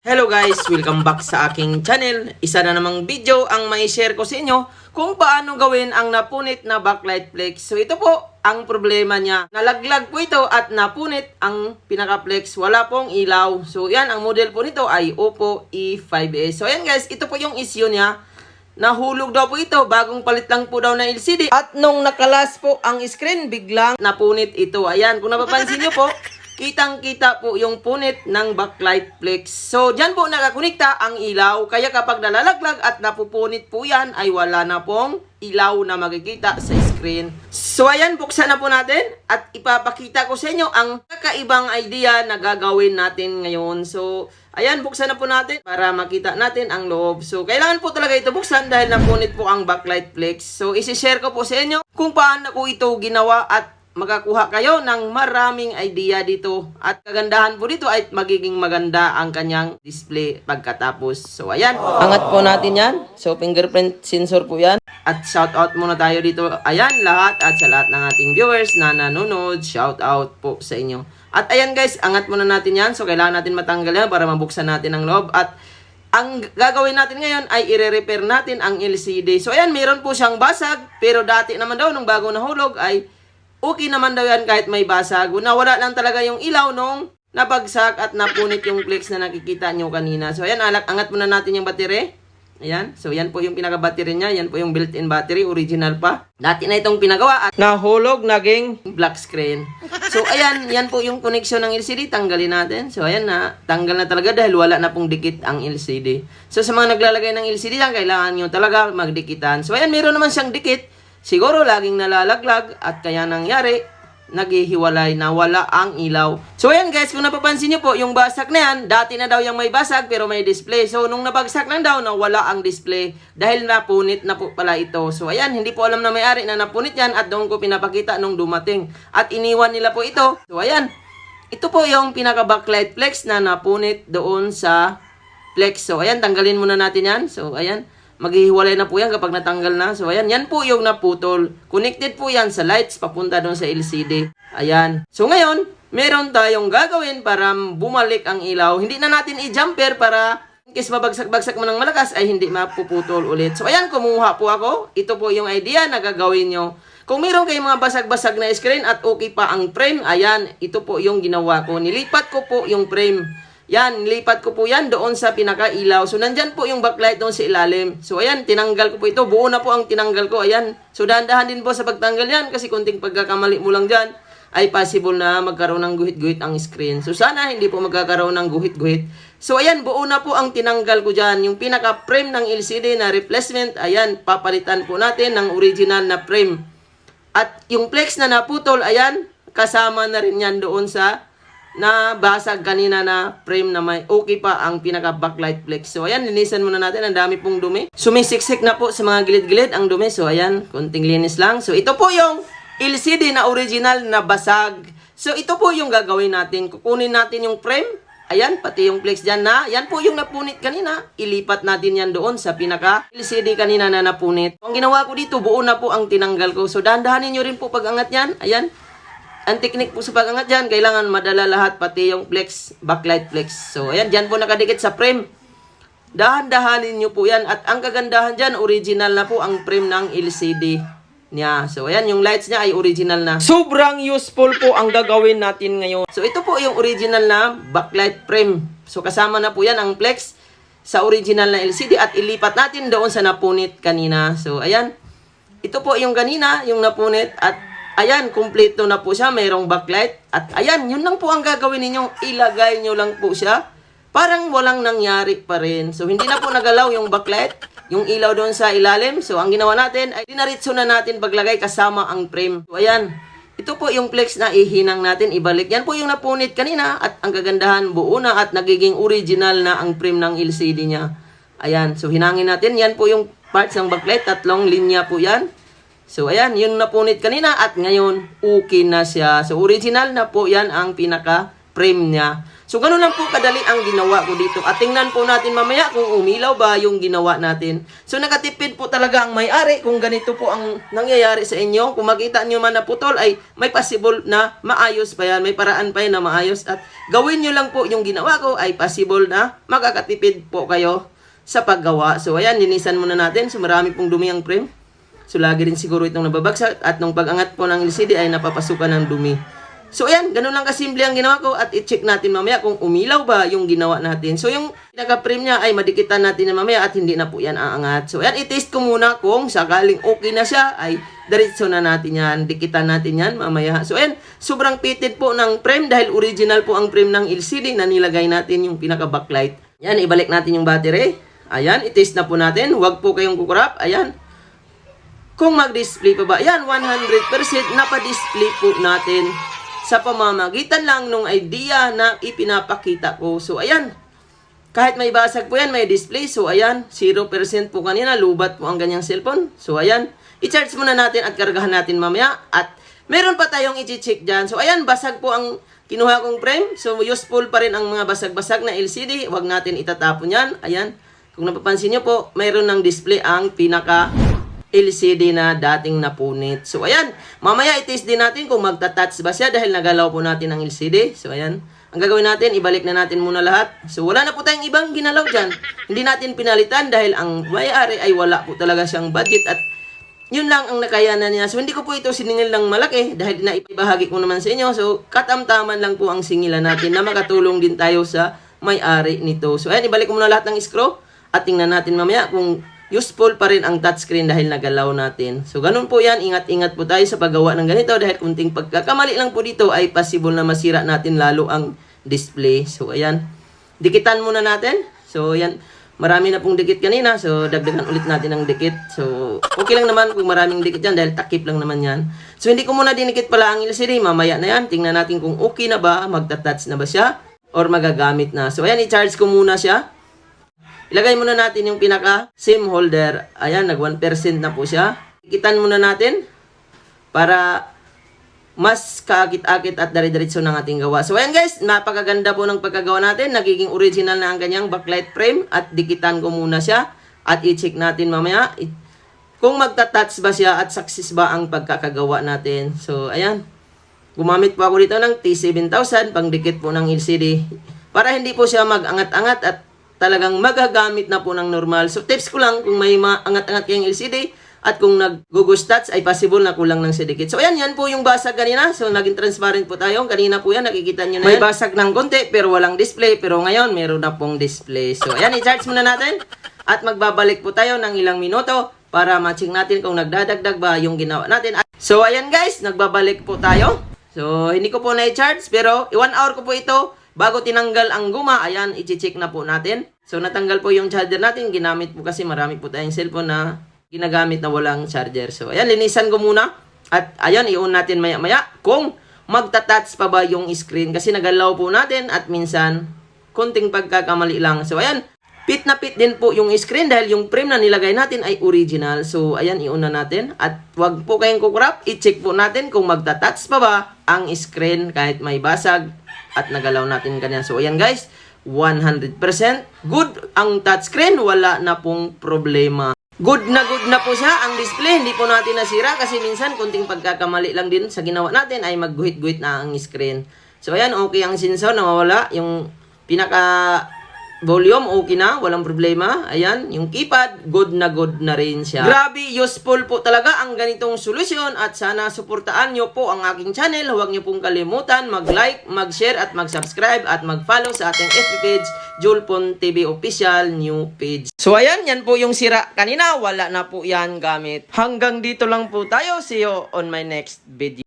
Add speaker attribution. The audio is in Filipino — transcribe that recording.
Speaker 1: Hello guys! Welcome back sa aking channel. Isa na namang video ang may share ko sa inyo kung paano gawin ang napunit na backlight flex. So ito po ang problema niya. Nalaglag po ito at napunit ang pinaka-flex. Wala pong ilaw. So yan, ang model po nito ay Oppo E5s. So yan guys, ito po yung issue niya. Nahulog daw po ito, bagong palit lang po daw na LCD. At nung nakalas po ang screen, biglang napunit ito. Ayan, kung napapansin nyo po, kitang-kita po yung punit ng backlight flex. So, dyan po nakakunikta ang ilaw. Kaya kapag nalalaglag at napupunit po yan, ay wala na pong ilaw na makikita sa screen. So, ayan, buksan na po natin at ipapakita ko sa inyo ang kakaibang idea na gagawin natin ngayon. So, ayan, buksan na po natin para makita natin ang loob. So, kailangan po talaga ito buksan dahil napunit po ang backlight flex. So, isi-share ko po sa inyo kung paano ko ito ginawa at makakuha kayo ng maraming idea dito. At kagandahan po dito ay magiging maganda ang kanyang display pagkatapos. So, ayan. Angat po natin yan. So, fingerprint sensor po yan. At shout out muna tayo dito. Ayan, lahat. At sa lahat ng ating viewers na nanonood, shout out po sa inyo. At ayan guys, angat muna natin yan. So, kailangan natin matanggal yan para mabuksan natin ang loob. At ang gagawin natin ngayon ay i-repair natin ang LCD. So, ayan, meron po siyang basag. Pero dati naman daw, nung bago nahulog, ay okay naman daw yan kahit may basag. Nawala lang talaga yung ilaw nung nabagsak at napunit yung flex na nakikita nyo kanina. So, ayan, alak, angat muna natin yung battery. Ayan. So, yan po yung pinaka-battery niya. Yan po yung built-in battery. Original pa. Dati na itong pinagawa at nahulog, naging black screen. So, ayan. Yan po yung connection ng LCD. Tanggalin natin. So, ayan na. Tanggal na talaga dahil wala na pong dikit ang LCD. So, sa mga naglalagay ng LCD yan, kailangan nyo talaga magdikitan. So, ayan. Meron naman siyang dikit. Siguro laging nalalaglag at kaya nangyari, naghihiwalay na wala ang ilaw. So ayan guys, kung napapansin nyo po, yung basag na yan, dati na daw yung may basag pero may display. So nung nabagsak lang daw, na wala ang display dahil napunit na po pala ito. So ayan, hindi po alam na may-ari na napunit yan at doon ko pinapakita nung dumating. At iniwan nila po ito. So ayan, ito po yung pinaka backlight flex na napunit doon sa flex. So ayan, tanggalin muna natin yan. So ayan, maghihiwalay na po yan kapag natanggal na. So, ayan, yan po yung naputol. Connected po yan sa lights papunta doon sa LCD. Ayan. So, ngayon, meron tayong gagawin para bumalik ang ilaw. Hindi na natin i-jumper para in case mabagsak-bagsak mo ng malakas ay hindi mapuputol ulit. So, ayan, kumuha po ako. Ito po yung idea na gagawin nyo. Kung meron kayong mga basag-basag na screen at okay pa ang frame, ayan, ito po yung ginawa ko. Nilipat ko po yung frame. Yan, nilipat ko po yan doon sa pinaka-ilaw. So, nandyan po yung backlight doon sa ilalim. So, ayan, tinanggal ko po ito. Buo na po ang tinanggal ko. Ayan. So, dahan-dahan din po sa pagtanggal yan kasi kunting pagkakamali mo lang dyan ay possible na magkaroon ng guhit-guhit ang screen. So, sana hindi po magkakaroon ng guhit-guhit. So, ayan, buo na po ang tinanggal ko dyan. Yung pinaka-frame ng LCD na replacement, ayan, papalitan po natin ng original na frame. At yung flex na naputol, ayan, kasama na rin yan doon sa na basag kanina na frame na may okay pa ang pinaka backlight flex. So ayan, linisan muna natin. Ang dami pong dumi. Sumisiksik na po sa mga gilid-gilid ang dumi. So ayan, konting linis lang. So ito po yung LCD na original na basag. So ito po yung gagawin natin. Kukunin natin yung frame. Ayan, pati yung flex dyan na. Yan po yung napunit kanina. Ilipat natin yan doon sa pinaka LCD kanina na napunit. Ang ginawa ko dito, buo na po ang tinanggal ko. So dahan-dahanin nyo rin po pag angat yan. Ayan. Ang technique po sa pag-angat dyan, kailangan madala lahat, pati yung flex, backlight flex. So, ayan, dyan po nakadikit sa frame. Dahan-dahanin nyo po yan. At ang kagandahan dyan, original na po ang frame ng LCD niya. So, ayan, yung lights niya ay original na. Sobrang useful po ang gagawin natin ngayon. So, ito po yung original na backlight frame. So, kasama na po yan ang flex sa original na LCD at ilipat natin doon sa napunit kanina. So, ayan. Ito po yung kanina, yung napunit at ayan, kumpleto na po siya. Mayroong backlight. At ayan, yun lang po ang gagawin ninyo. Ilagay nyo lang po siya. Parang walang nangyari pa rin. So, hindi na po nagalaw yung backlight. Yung ilaw doon sa ilalim. So, ang ginawa natin ay dinaritso na natin paglagay kasama ang frame. So, ayan. Ito po yung flex na ihinang natin, ibalik. Yan po yung napunit kanina at ang kagandahan buo na at nagiging original na ang frame ng LCD niya. Ayan, so hinangin natin. Yan po yung parts ng backlight, tatlong linya po yan. So ayan, yun napunit kanina at ngayon okay na siya. So original na po yan ang pinaka frame niya. So, ganun lang po kadali ang ginawa ko dito. At tingnan po natin mamaya kung umilaw ba yung ginawa natin. So, nakatipid po talaga ang may-ari kung ganito po ang nangyayari sa inyo. Kung makita nyo man na putol ay may possible na maayos pa yan. May paraan pa yan na maayos. At gawin nyo lang po yung ginawa ko ay possible na makakatipid po kayo sa paggawa. So, ayan, linisan muna natin. So, marami pong dumi ang frame. So, lagi rin siguro itong nababagsak. At nung pag-angat po ng LCD ay napapasukan ng dumi. So, ayan, ganun lang kasimple ang ginawa ko at i-check natin mamaya kung umilaw ba yung ginawa natin. So, yung pinaka-frame niya ay madikitan natin na mamaya at hindi na po yan aangat. So, ayan, i-test ko muna kung sakaling okay na siya ay diretso na natin yan. Dikitan natin yan mamaya. So, ayan, sobrang pitted po ng frame dahil original po ang frame ng LCD na nilagay natin yung pinaka-backlight. Yan, ibalik natin yung battery. Ayan, i-test na po natin. Huwag po kayong kukurap. Ayan, kung mag-display pa ba? Yan, 100% napa-display po natin sa pamamagitan lang nung idea na ipinapakita ko. So, ayan. Kahit may basag po yan, may display. So, ayan. 0% po kanina. Lubat po ang ganyang cellphone. So, ayan. I-charge muna natin at kargahan natin mamaya. At meron pa tayong i-check dyan. So, ayan. Basag po ang kinuha kong frame. So, useful pa rin ang mga basag-basag na LCD. Huwag natin itatapon yan. Ayan. Kung napapansin nyo po, mayroon ng display ang pinaka LCD na dating napunit. So, ayan. Mamaya i-test din natin kung magta-touch ba siya dahil nagalaw po natin ang LCD. So, ayan. Ang gagawin natin, ibalik na natin muna lahat. So, wala na po tayong ibang ginalaw dyan. Hindi natin pinalitan dahil ang may-ari ay wala po talaga siyang budget at yun lang ang nakayanan niya. So, hindi ko po ito siningil ng malaki dahil naipahagi ko naman sa inyo. So, katamtaman lang po ang singilan natin na makatulong din tayo sa may-ari nito. So, ayan, ibalik ko muna lahat ng screw at tingnan natin mamaya kung useful pa rin ang touchscreen dahil nagalaw natin. So, ganun po yan. Ingat-ingat po tayo sa paggawa ng ganito dahil kunting pagkakamali lang po dito ay possible na masira natin lalo ang display. So, ayan. Dikitan muna natin. So, ayan. Marami na pong dikit kanina. So, dagdagan ulit natin ang dikit. So, okay lang naman kung maraming dikit yan dahil takip lang naman yan. So, hindi ko muna dinikit pala ang LCD. Mamaya na yan. Tingnan natin kung okay na ba, magta-touch na ba siya, or magagamit na. So, ayan, i-charge ko muna siya. Ilagay muna natin yung pinaka SIM holder. Ayan, nag 1% na po siya. Ikitan muna natin para mas kaakit-akit at dari-diretso ng ating gawa. So ayan guys, napakaganda po ng pagkagawa natin. Nagiging original na ang kanyang backlight frame at dikitan ko muna siya at i-check natin mamaya kung magta-touch ba siya at success ba ang pagkakagawa natin. So ayan, gumamit po ako dito ng T7000 pang dikit po ng LCD para hindi po siya mag-angat-angat at talagang magagamit na po ng normal. So tips ko lang kung may maangat-angat kayong LCD at kung nag-gugustats ay possible na kulang ng sedikit. So ayan, yan po yung basag kanina. So naging transparent po tayo. Kanina po yan, nakikita nyo na May basag ng konti pero walang display. Pero ngayon, meron na pong display. So ayan, i-charge muna natin. At magbabalik po tayo ng ilang minuto para matching natin kung nagdadagdag ba yung ginawa natin. At- So ayan guys, nagbabalik po tayo. So hindi ko po na-charge pero 1 hour ko po ito bago tinanggal ang guma. Ayan, i-check na po natin. So natanggal po yung charger natin. Ginamit po kasi marami po tayong cellphone na ginagamit na walang charger. So, ayan, linisan ko muna. At, ayan, i-on natin maya-maya kung magta-touch pa ba yung screen. Kasi nagalaw po natin at minsan, konting pagkakamali lang. So, ayan, pit na pit din po yung screen dahil yung frame na nilagay natin ay original. So, ayan, i-on na natin. At, wag po kayong kukurap. I-check po natin kung magta-touch pa ba ang screen kahit may basag at nagalaw natin ganyan. So, ayan guys, 100% good ang touchscreen. Wala na pong problema. Good na good na po siya ang display. Hindi po natin nasira kasi minsan kunting pagkakamali lang din sa ginawa natin ay magguhit-guhit na ang screen. So ayan, okay ang sensor, nawawala. Yung pinaka volume, okay na, walang problema. Ayan, yung keypad, good na good na rin siya. Grabe, useful po talaga ang ganitong solusyon at sana suportaan nyo po ang aking channel. Huwag nyo pong kalimutan mag-like, mag-share at mag-subscribe at mag-follow sa ating FB page, Julpon TV Official New Page. So ayan, yan po yung sira kanina. Wala na po yan gamit. Hanggang dito lang po tayo. See you on my next video.